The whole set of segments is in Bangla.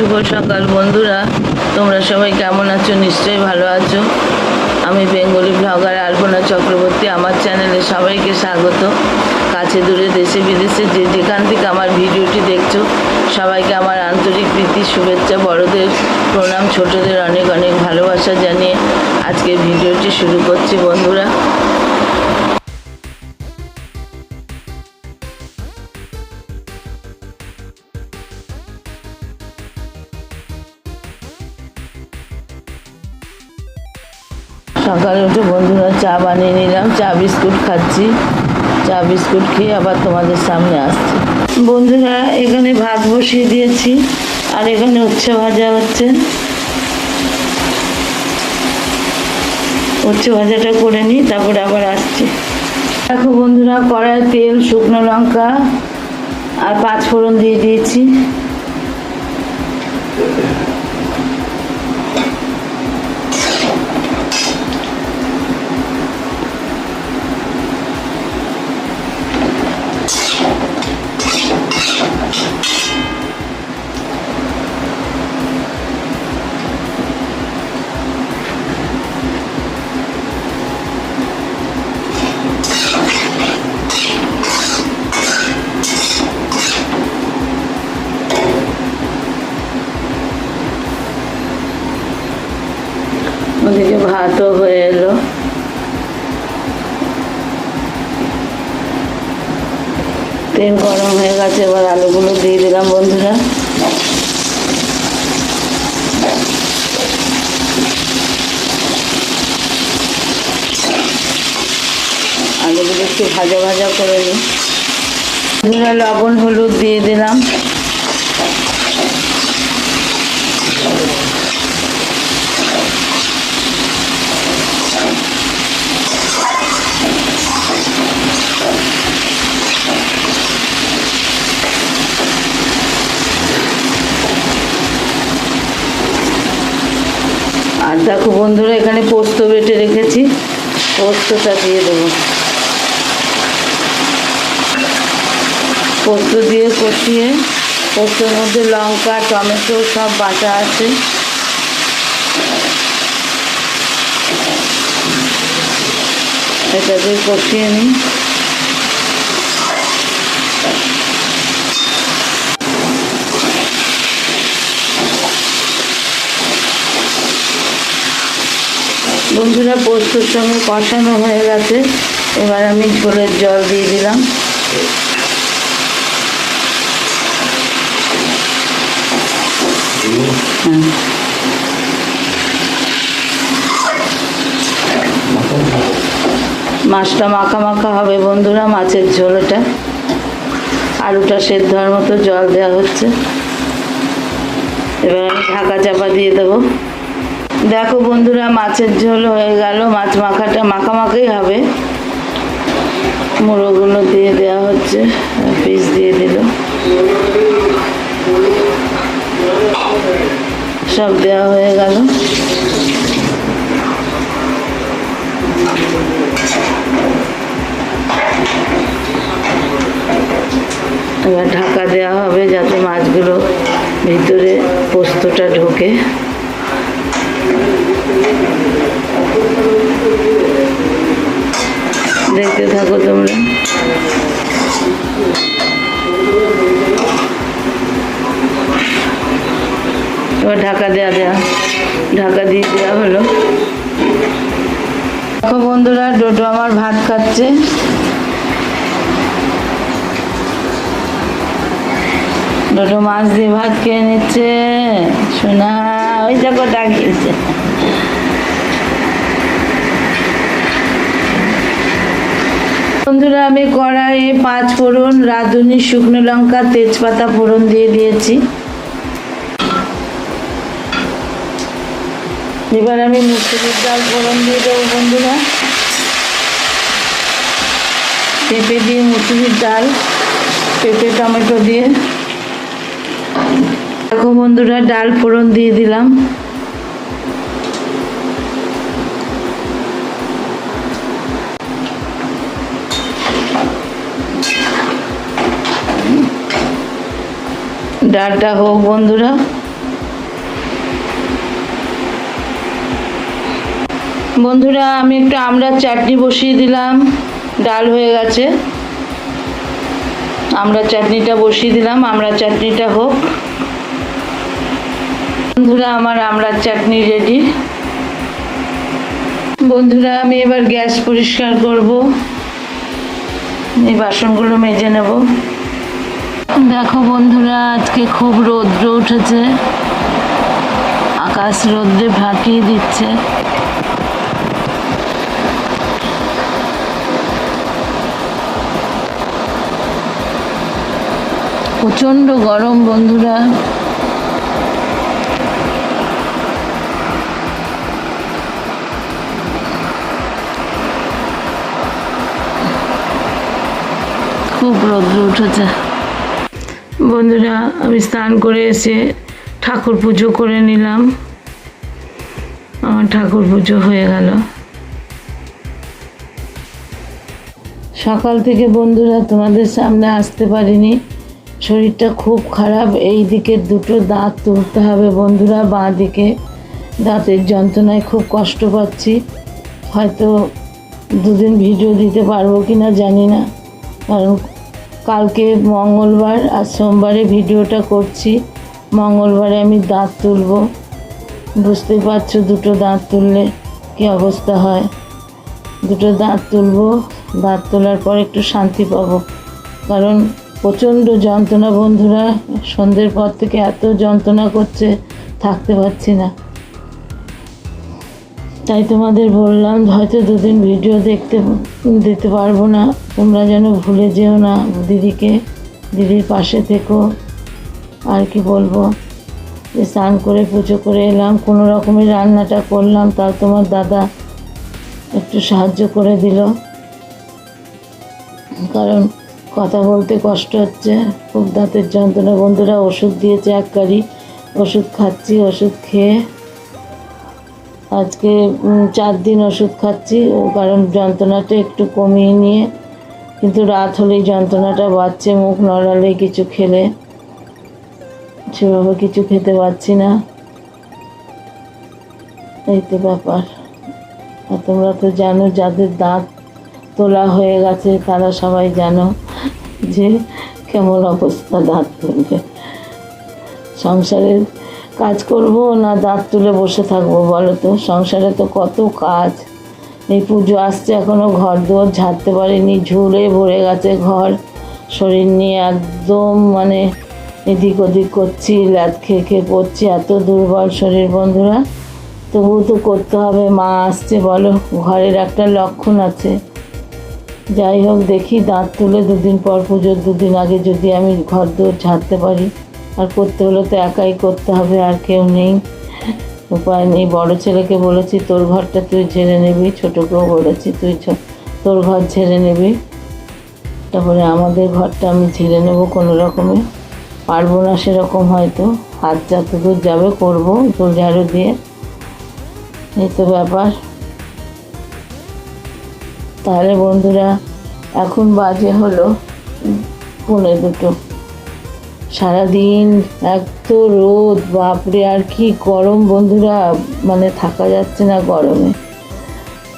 শুভ সকাল, বন্ধুরা। তোমরা সবাই কেমন আছো? নিশ্চয়ই ভালো আছো। আমি বেঙ্গলি ব্লগার আলপনা চক্রবর্তী। আমার চ্যানেলে সবাইকে স্বাগত। কাছে দূরে দেশে বিদেশে যে যেখান থেকে আমার ভিডিওটি দেখছ, সবাইকে আমার আন্তরিক প্রীতি, শুভেচ্ছা, বড়দের প্রণাম, ছোটদের অনেক অনেক ভালোবাসা জানিয়ে আজকে ভিডিওটি শুরু করছি, বন্ধুরা। সকালে উঠে বন্ধুরা চা বানিয়ে নিলাম, চা বিস্কুট খাচ্ছি। চা বিস্কুট খেয়ে আবার তোমাদের সামনে আসছি। বন্ধুরা, এখানে ভাত বসিয়ে দিয়েছি, আর এখানে উচ্ছে ভাজা হচ্ছে। উচ্ছে ভাজাটা করে নিই, তারপরে আবার আসছি। দেখো বন্ধুরা কড়াই তেল, শুকনো লঙ্কা আর পাঁচ ফোড়ন দিয়ে দিয়েছি। ভাতও হয়ে এলো। তেল গরম হয়ে গেছে, এবার আলুগুলো দিয়ে দিলাম বন্ধুরা। আলুগুলো একটু ভাজা ভাজা করে নিই। লবণ, হলুদ দিয়ে দিলাম। আর দেখো বন্ধুরা, এখানে পোস্ত বেটে রেখেছি। পোস্তটা দিয়ে দেবো। পোস্ত দিয়ে কষিয়ে, পোস্তর মধ্যে লঙ্কা, টমেটো, সব বাটা আছে। এটা দিয়ে কষিয়ে নিই। বন্ধুরা পোস্তর সঙ্গে কষানো হয়ে গেছে। এবার আমি ঝোলের জল দিয়ে দিলাম। মাছটা মাখা মাখা হবে বন্ধুরা, মাছের ঝোলটা আলুটা সেদ্ধ হওয়ার মতো জল দেওয়া হচ্ছে। এবার আমি ঢাকা চাপা দিয়ে দেবো। দেখো বন্ধুরা, মাছের ঝোল হয়ে গেল। মাছ মাখাটা মাখামাখাই হবে। মুড়োগুলো দিয়ে দেওয়া হচ্ছে, পিস দিয়ে দিল। সব দেওয়া হয়ে গেল। এবার ঢাকা দেওয়া হবে যাতে মাছগুলো ভিতরে পোস্তটা ঢোকে। দেখতে থাকো তোমরা। এবার ঢাকা দেওয়া দেওয়া ঢাকা দিয়ে দেওয়া হলো। দেখো বন্ধুরা, ডোডো আমার ভাত খাচ্ছে। ডোডো মাছ দিয়ে ভাত খেয়ে নিচ্ছে। শোনা ওই দেখো ডাকিয়েছে বন্ধুরা, আমি কড়াইয়ে পাঁচ ফোড়ন, রাঁধুনি, শুকনো লঙ্কা, তেজপাতা ফোড়ন দিয়ে দিয়েছি। এবার আমি মুসুরির ডাল ফোড়ন দিয়ে দেবো বন্ধুরা। পেঁপে দিয়ে মুসুরির ডাল, পেঁপে, টমেটো দিয়ে। দেখো বন্ধুরা, ডাল ফোড়ন দিয়ে দিলাম। ডালটা হোক বন্ধুরা। বন্ধুরা, আমি একটু আমড়ার চাটনি বসিয়ে দিলাম। ডাল হয়ে গেছে। আমরা চাটনিটা বসিয়ে দিলাম। আমরা চাটনিটা হোক। বন্ধুরা, আমার আমড়ার চাটনি রেডি বন্ধুরা, আমি এবার গ্যাস পরিষ্কার করব। এই বাসনগুলো মেজে নেব। দেখো বন্ধুরা, আজকে খুব রৌদ্র উঠেছে। আকাশ রৌদ্রে ভাকিয়ে দিচ্ছে। প্রচণ্ড গরম বন্ধুরা। খুব রৌদ্র উঠেছে। বন্ধুরা, আমি স্নান করে এসে ঠাকুর পুজো করে নিলাম। আমার ঠাকুর পুজো হয়ে গেল। সকাল থেকে বন্ধুরা, তোমাদের সামনে আসতে পারিনি। শরীরটা খুব খারাপ। এই দিকে দুটো দাঁত তুলতে হবে বন্ধুরা, বাঁ দিকে। দাঁতের যন্ত্রণায় খুব কষ্ট পাচ্ছি। হয়তো দুদিন ভিডিও দিতে পারব কি না জানি না। কারণ কালকে মঙ্গলবার আর সোমবারে ভিডিওটা করছি। মঙ্গলবারে আমি দাঁত তুলব। বুঝতেই পারছ দুটো দাঁত তুললে কী অবস্থা হয়? দুটো দাঁত তুলবো, দাঁত তোলার পর একটু শান্তি পাবো। কারণ প্রচণ্ড যন্ত্রণা বন্ধুরা, সন্ধ্যের পর থেকে এত যন্ত্রণা করছে, থাকতে পারছি না। তাই তোমাদের বললাম, হয়তো দুদিন ভিডিও দেখতে দিতে পারব না। তোমরা যেন ভুলে যেও না দিদিকে। দিদির পাশে থেকো। আর কি বলব? যে স্নান করে পুজো করে এলাম, কোনো রকমের রান্নাটা করলাম, তাও তোমার দাদা একটু সাহায্য করে দিল। কারণ কথা বলতে কষ্ট হচ্ছে। খুব দাঁতের যন্ত্রণা। বন্ধুরা ওষুধ দিয়েছে এক কারি। ওষুধ খাচ্ছি, ওষুধ খেয়ে আজকে চার দিন ওষুধ খাচ্ছি, ও কারণ যন্ত্রণাটা একটু কমিয়ে নিয়ে, কিন্তু রাত হলেই যন্ত্রণাটা বাড়ছে, মুখ নড়ালে কিছু খেলে। সেভাবে কিছু খেতে পারছি না। এই তো ব্যাপার। আর তোমরা তো জানো, যাদের দাঁত তোলা হয়ে গেছে, তারা সবাই জানো যে কেমন অবস্থা দাঁত তুলবে। সংসারের কাজ করব না দাঁত তুলে বসে থাকব বলো তো? সংসারে তো কত কাজ। এই পুজো আসছে এখনও ঘর দুয়ার ঝাড়তে পারিনি ঝুলে ভরে গেছে ঘর। শরীর নিয়ে একদম মানে এদিক ওদিক করছি, ল্যাদ খেয়ে খেয়ে পড়ছি, এত দুর্বল শরীর বন্ধুরা। তবু তো করতে হবে, মা আসছে বলো, ঘরের একটা লক্ষণ আছে। যাই হোক, দেখি দাঁত তুলে দুদিন পর পুজোর দুদিন আগে যদি আমি ঘর দৌড় ঝাড়তে পারি। আর করতে হলে তো একাই করতে হবে, আর কেউ নেই। উপায় নেই। বড় ছেলেকে বলেছি, তোর ঘরটা তুই ঝেড়ে নিবি ছোটোকেও বলেছি, তুই তোর ঘর ঝেড়ে নিবি। তারপরে আমাদের ঘরটা আমি ঝেড়ে নেব কোনো রকমে। পারব না সেরকম হয়তো। হাত যতদূর যাবে, করব তোর ঝাড়ু দিয়ে। এই তো ব্যাপার। তাহলে বন্ধুরা, এখন বাজে হলো পৌনে দুটো। সারাদিন এত রোদ, বাপরে, আর কি গরম বন্ধুরা মানে থাকা যাচ্ছে না গরমে।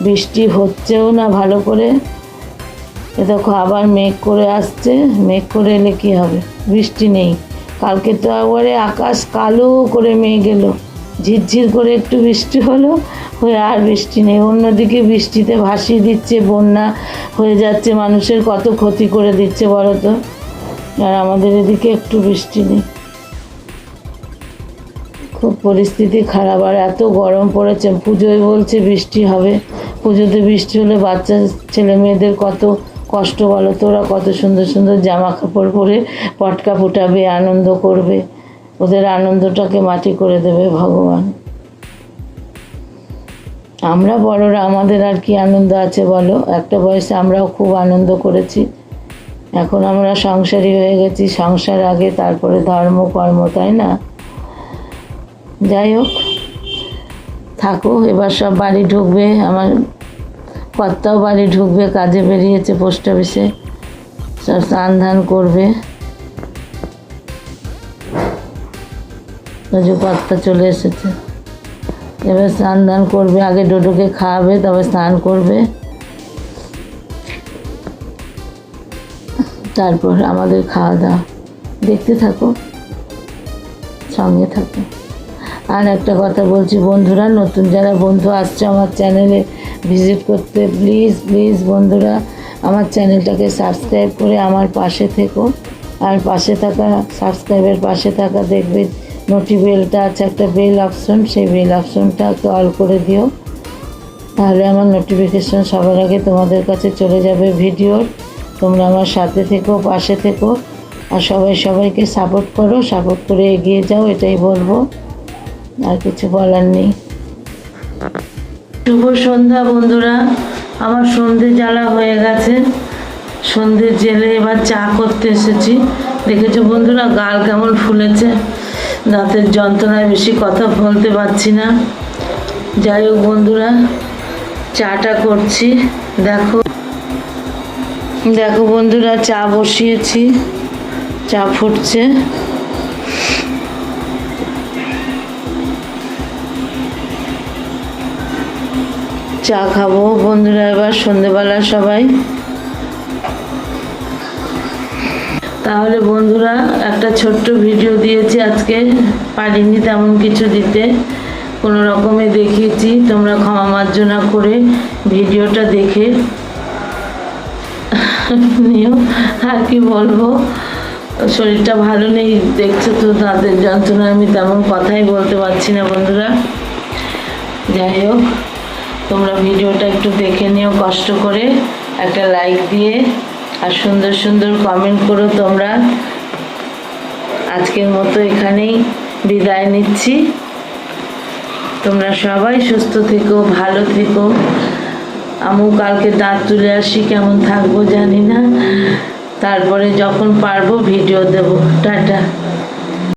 বৃষ্টি হচ্ছেও না ভালো করে। এ দেখো, আবার মেঘ করে আসছে। মেঘ করে এলে কী হবে? বৃষ্টি নেই। কালকে তো একবারে আকাশ কালো করে মেয়ে এলো। ঝিরঝির করে একটু বৃষ্টি হলো, হয়ে আর বৃষ্টি নেই। অন্যদিকে বৃষ্টিতে ভাসিয়ে দিচ্ছে, বন্যা হয়ে যাচ্ছে, মানুষের কত ক্ষতি করে দিচ্ছে বলো তো? আর আমাদের এদিকে একটু বৃষ্টি নেই। খুব পরিস্থিতি খারাপ। আর এত গরম পড়েছে, পুজোয় বলছে বৃষ্টি হবে। পুজোতে বৃষ্টি হলে বাচ্চা, ছেলে মেয়েদের কত কষ্ট বলো তো? ওরা কত সুন্দর সুন্দর জামা কাপড় পরে পটকা ফুটাবে, আনন্দ করবে। ওদের আনন্দটাকে মাটি করে দেবে ভগবান। আমরা বড়রা, আমাদের আর কি আনন্দ আছে বলো? একটা বয়সে আমরাও খুব আনন্দ করেছি। এখন আমরা সংসারী হয়ে গেছি, সংসার আগে, তারপরে ধর্ম, কর্ম, তাই না? যাই হোক, থাকো, এবার সব বাড়ি ঢুকবে, আমার কর্তাও বাড়ি ঢুকবে, কাজে বেরিয়েছে পোস্ট অফিসে, সব স্নান ধান করবে। কর্তা চলে এসেছে। এবার স্নান দান করবে, আগে ডোডোকে খাওয়াবে তবে স্নান করবে। তারপর আমাদের খাওয়া দাওয়া। দেখতে থাকো। সঙ্গে থাকো। আর একটা কথা বলছি, বন্ধুরা, নতুন যারা বন্ধু আসছে আমার চ্যানেলে ভিজিট করতে, প্লিজ প্লিজ বন্ধুরা, আমার চ্যানেলটাকে সাবস্ক্রাইব করে আমার পাশে থেকো। আর পাশে থাকা, সাবস্ক্রাইবের পাশে থাকা দেখবে নোটি বেলটা আছে, একটা বেল অপশন, সেই বেল অপশনটাকে অল করে দিও। তাহলে আমার নোটিফিকেশন সবার আগে তোমাদের কাছে চলে যাবে ভিডিওর। তোমরা আমার সাথে থেকো, পাশে থেকো আর সবাই সবাইকে সাপোর্ট করো সাপোর্ট করে এগিয়ে যাও, এটাই বলব। আর কিছু বলার নেই। শুভ সন্ধ্যা বন্ধুরা, আমার সন্ধে জ্বালা হয়ে গেছে। সন্ধে জেলে এবার চা করতে এসেছি। দেখেছ বন্ধুরা, গাল কেমন ফুলেছে। দাঁতের যন্ত্রণায় বেশি কথা বলতে পারছি না। যাই হোক বন্ধুরা, চাটা করছি। দেখো। দেখো বন্ধুরা, চা বসিয়েছি। চা ফুটছে। চা খাব বন্ধুরা এবার, সন্ধেবেলা সবাই। তাহলে বন্ধুরা, একটা ছোট্ট ভিডিও দিয়েছি আজকে। পারিনি তেমন কিছু দিতে। কোনো রকমে দেখিয়েছি। তোমরা ক্ষমা মার্জনা করে ভিডিওটা দেখে নিও। আর কি বলব? শরীরটা ভালো নেই, দেখছ তো তাদের যন্ত্রণা, আমি তেমন কথাই বলতে পারছি না বন্ধুরা। যাই হোক, তোমরা ভিডিওটা একটু দেখে নিও কষ্ট করে, একটা লাইক দিয়ে, আর সুন্দর সুন্দর কমেন্ট করো তোমরা। আজকের মতো এখানেই বিদায় নিচ্ছি। তোমরা সবাই সুস্থ থেকো, ভালো থেকো। আমু কালকে দাঁত তুলে আসি, কেমন থাকব জানি না। তারপরে যখন পারব ভিডিও দেবো। টাটা।